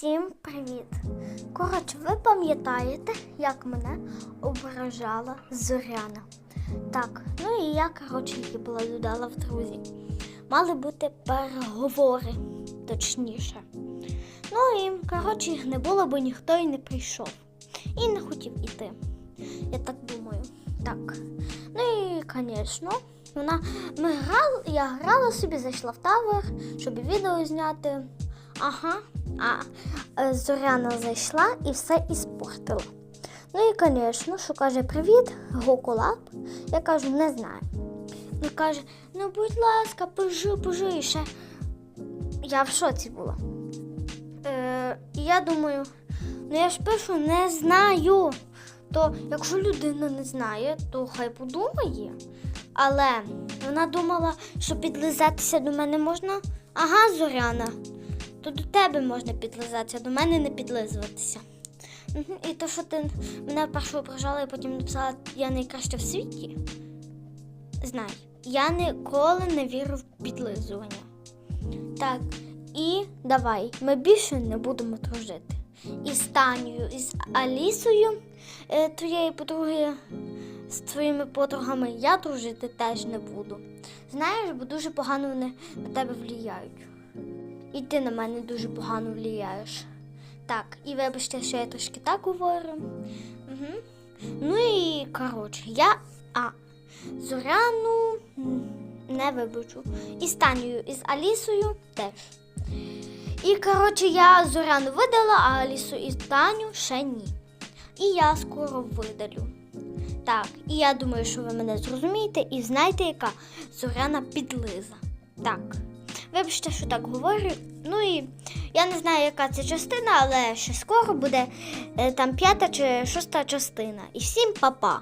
Всім привіт! Коротше, ви пам'ятаєте, як мене ображала Зоряна? Так, ну і я, коротше, її була додала в друзі. Мали бути переговори, точніше. Ну і, коротше, їх не було, бо ніхто і не прийшов. І не хотів іти. Я так думаю. Так. Ну і, звісно, вона ми грали, я грала собі, зайшла в тавер, щоб відео зняти. Ага. А е, Зоряна зайшла і все іспортила. Ну і, звісно, що каже привіт, Гокулап. Я кажу, не знаю. Він каже, ну будь ласка, пожи, пожи і ще. Я в шоці була. Е, і я думаю, ну я ж пишу не знаю. То якщо людина не знає, то хай подумає. Але вона думала, що підлизатися до мене можна. Ага, Зоряна, то до тебе можна підлизатися, до мене не підлизуватися. І то, що ти мене першу ображала і потім написала, я найкраща в світі. Знай, я ніколи не вірю в підлизування. Так, і давай, ми більше не будемо дружити. І з Танею, і з Алісою, е, твоєю подругою, з твоїми подругами я дружити теж не буду. Знаєш, бо дуже погано вони на тебе влияють. І ти на мене дуже погано влияєш. Так, і вибачте, що я трошки так говорю. Угу. Ну і коротше, я а, Зоряну не вибачу. І з Танею, і з Алісою теж. І коротше, я Зоряну видала, а Алісу і Таню ще ні. І я скоро видалю. Так, і я думаю, що ви мене зрозумієте і знаєте, яка Зоряна підлиза. Так. Вибачте, що так говорю. Ну і я не знаю, яка це частина, але ще скоро буде е, там п'ята чи шоста частина. І всім па-па!